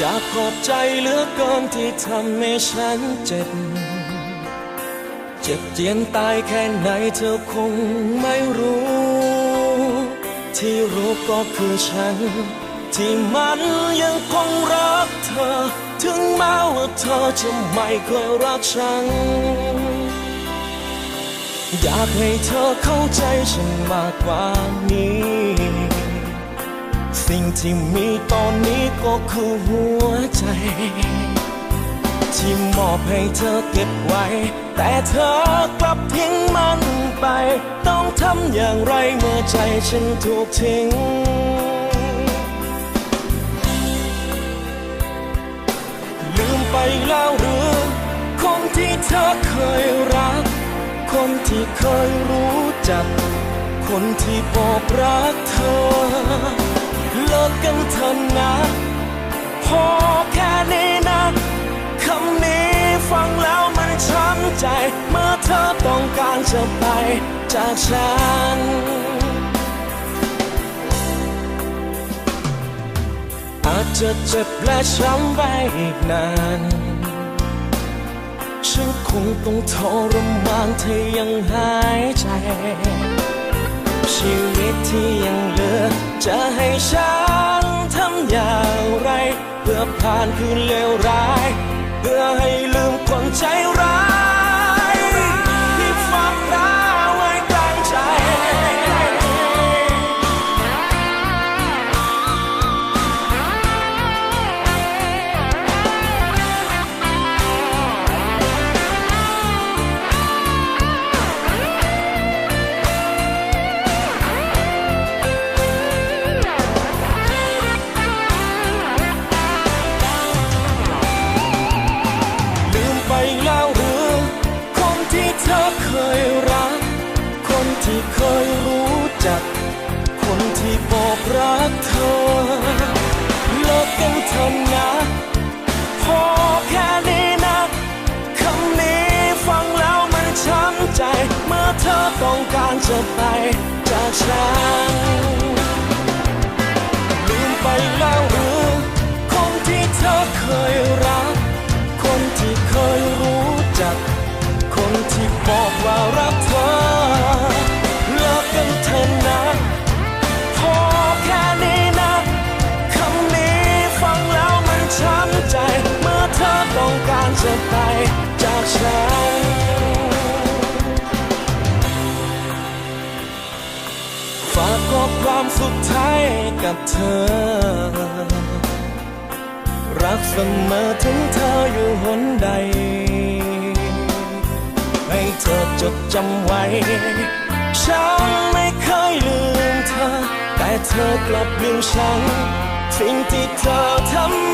อยากขอบใจเหลือเกินที่ทำให้ฉันเจ็บ เจ็บเจียนตายแค่ไหนเธอคงไม่รู้ ที่รู้ก็คือฉัน ที่มันยังคงรักเธอ ถึงแม้ว่าเธอจะไม่เคยรักฉัน อยากให้เธอเข้าใจฉันมากกว่านี้ สิ่งที่มีตอนนี้ก็คือหัวใจ ที่มอบให้เธอเก็บไว้ แต่เธอกลับทิ้งมันไป ต้องทำอย่างไรเมื่อใจฉันถูกทิ้งลืมไปแล้วหรือ คนที่เธอเคยรัก คนที่เคยรู้จัก คนที่บอกรักเธอ เลิกกันเถอะนะพอแค่นี้นะคำนี้ฟังแล้วมันช้ำใจ เมื่อเธอต้องการจะไปจากฉันอาจจะเจ็บและช้ำไปอีกนาน ฉันคงต้องทรมานเธอยังหายใจ ชีวิตที่ยังเหลือ จะให้ฉันทำอย่างไร เพื่อผ่านคืนเลวร้าย เพื่อให้ จะไปจากฉัน สุดท้ายกับเธอ รักเสมอถึงเธออยู่หนใด ให้เธอจดจำไว้ ฉันไม่เคยลืมเธอ แต่เธอกลับลืมฉัน สิ่งที่เธอทำ